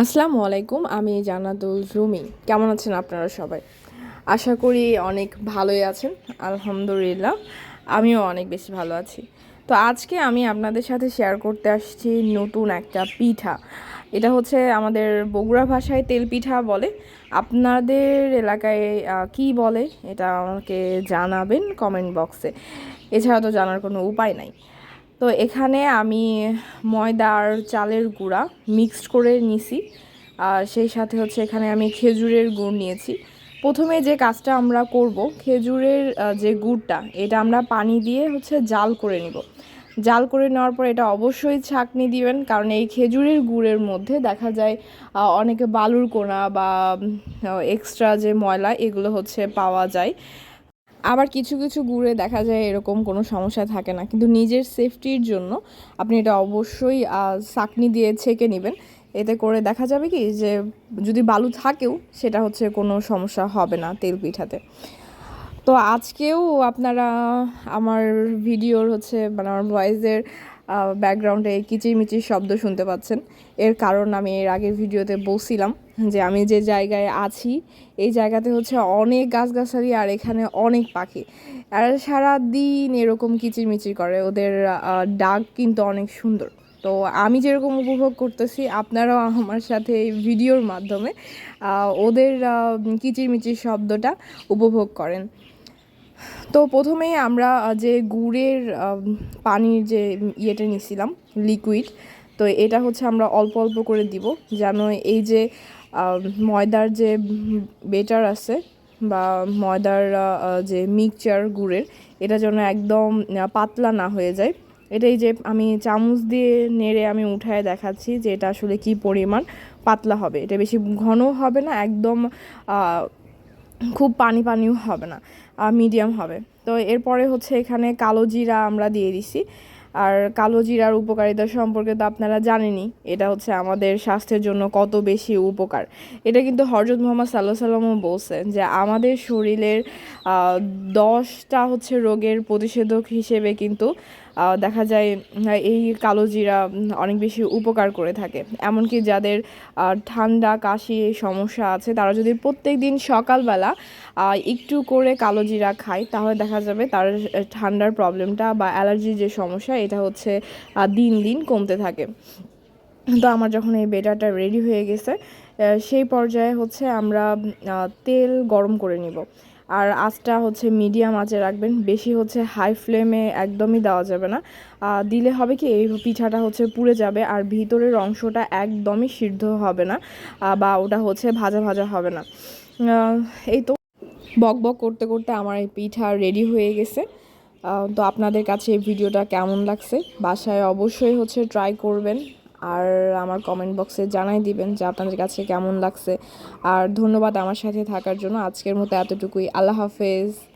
আসসালামু আলাইকুম, আমি জান্নাতুল রুমি। কেমন আছেন আপনারা সবাই? আশা করি অনেক ভালোই আছেন, আলহামদুলিল্লাহ। আমিও অনেক বেশি ভালো আছি। তো আজকে আমি আপনাদের সাথে শেয়ার করতে আসছি নতুন একটা পিঠা। এটা হচ্ছে আমাদের বগুড়া ভাষায় তেল পিঠা বলে। আপনাদের এলাকায় কি বলে? এটা আমাকে জানাবেন কমেন্ট বক্সে এছাড়া তো জানার কোনো উপায় নাই। তো এখানে আমি ময়দা আর চালের গুঁড়া মিক্সড করে নিছি। আর সেই সাথে হচ্ছে এখানে আমি খেজুরের গুড় নিয়েছি। প্রথমে যে কাজটা আমরা করব, খেজুরের যে গুড়টা, এটা আমরা পানি দিয়ে হচ্ছে জাল করে নিব। জাল করে নেওয়ার পর এটা অবশ্যই ছাঁকনি দিবেন, কারণ এই খেজুরের গুড়ের মধ্যে দেখা যায় অনেকে বালুর কোনা বা এক্সট্রা যে ময়লা, এগুলো হচ্ছে পাওয়া যায়। আবার কিছু কিছু গুড়ে দেখা যায় এরকম কোনো সমস্যা থাকে না। কিন্তু নিজের সেফটির জন্য আপনি এটা অবশ্যই সাকনি দিয়ে ছেঁকে নেবেন। এতে করে দেখা যাবে কি যে, যদি বালু থাকেও সেটা হচ্ছে কোনো সমস্যা হবে না তেল পিঠাতে। তো আজকেও আপনারা আমার ভিডিওর হচ্ছে মানে আমার ভয়েসের ব্যাকগ্রাউন্ডে কিচিরমিচির শব্দ শুনতে পাচ্ছেন। এর কারণ আমি এর আগের ভিডিওতে বলছিলাম যে আমি যে জায়গায় আছি, এই জায়গাতে হচ্ছে অনেক গাছগাছালি আর এখানে অনেক পাখি। আর সারা দিন এরকম কিচিরমিচির করে, ওদের ডাক কিন্তু অনেক সুন্দর। তো আমি যেরকম উপভোগ করতেছি, আপনারাও আমার সাথে এই ভিডিওর মাধ্যমে ওদের কিচিরমিচির শব্দটা উপভোগ করেন। তো প্রথমেই আমরা যে গুড়ের পানির যে ইয়েটা নিছিলাম লিকুইড তো এটা হচ্ছে আমরা অল্প অল্প করে দিব যেন এই যে ময়দার যে বেটার আছে বা ময়দার যে মিক্সচার গুড়ের, এটা যেন একদম পাতলা না হয়ে যায়। এটাই যে আমি চামচ দিয়ে নেড়ে আমি উঠায় দেখাচ্ছি যে এটা আসলে কি পরিমাণ পাতলা হবে। এটা বেশি ঘন হবে না, একদম খুব পানি পানিও হবে না মিডিয়াম হবে। তো এরপরে হচ্ছে এখানে কালো জিরা আমরা দিয়ে দিছি। আর কালো জিরার উপকারিতা সম্পর্কে তো আপনারা জানেনই, এটা হচ্ছে আমাদের স্বাস্থ্যের জন্য কত বেশি উপকার। এটা কিন্তু হরজত মোহাম্মদ সাল্লাহ সাল্লামও বলছেন যে আমাদের শরীরের দশটা হচ্ছে রোগের প্রতিষেধক হিসেবে কিন্তু দেখা যায় এই কালো জিরা অনেক বেশি উপকার করে থাকে। এমনকি যাদের ঠান্ডা, কাশি সমস্যা আছে, তারা যদি প্রত্যেক দিন সকালবেলা একটু করে কালো জিরা খায়, তাহলে দেখা যাবে তার ঠান্ডার প্রবলেমটা বা অ্যালার্জির যে সমস্যা, এটা হচ্ছে দিন দিন কমতে থাকে। তো আমার যখন এই বেটারটা রেডি হয়ে গেছে সেই পর্যায়ে হচ্ছে আমরা তেল গরম করে নিব। আর আঁচটা হচ্ছে মিডিয়াম আঁচে রাখবেন, বেশি হচ্ছে হাই ফ্লেমে একদমই দেওয়া যাবে না। দিলে হবে কি এই পিঠাটা হচ্ছে পুড়ে যাবে আর ভিতরের অংশটা একদমই সিদ্ধ হবে না বা ওটা হচ্ছে ভাজা ভাজা হবে না। এই তো বক বক করতে করতে আমার এই পিঠা রেডি হয়ে গেছে। তো আপনাদের কাছে এই ভিডিওটা কেমন লাগছে? বাসায় অবশ্যই হচ্ছে ট্রাই করবেন। আর আমার কমেন্ট বক্সে জানাই দিবেন যে আপনাদের কাছে কেমন লাগছে। আর ধন্যবাদ আমার সাথে থাকার জন্য। আজকের মতো এতটুকুই। আল্লাহ হাফেজ।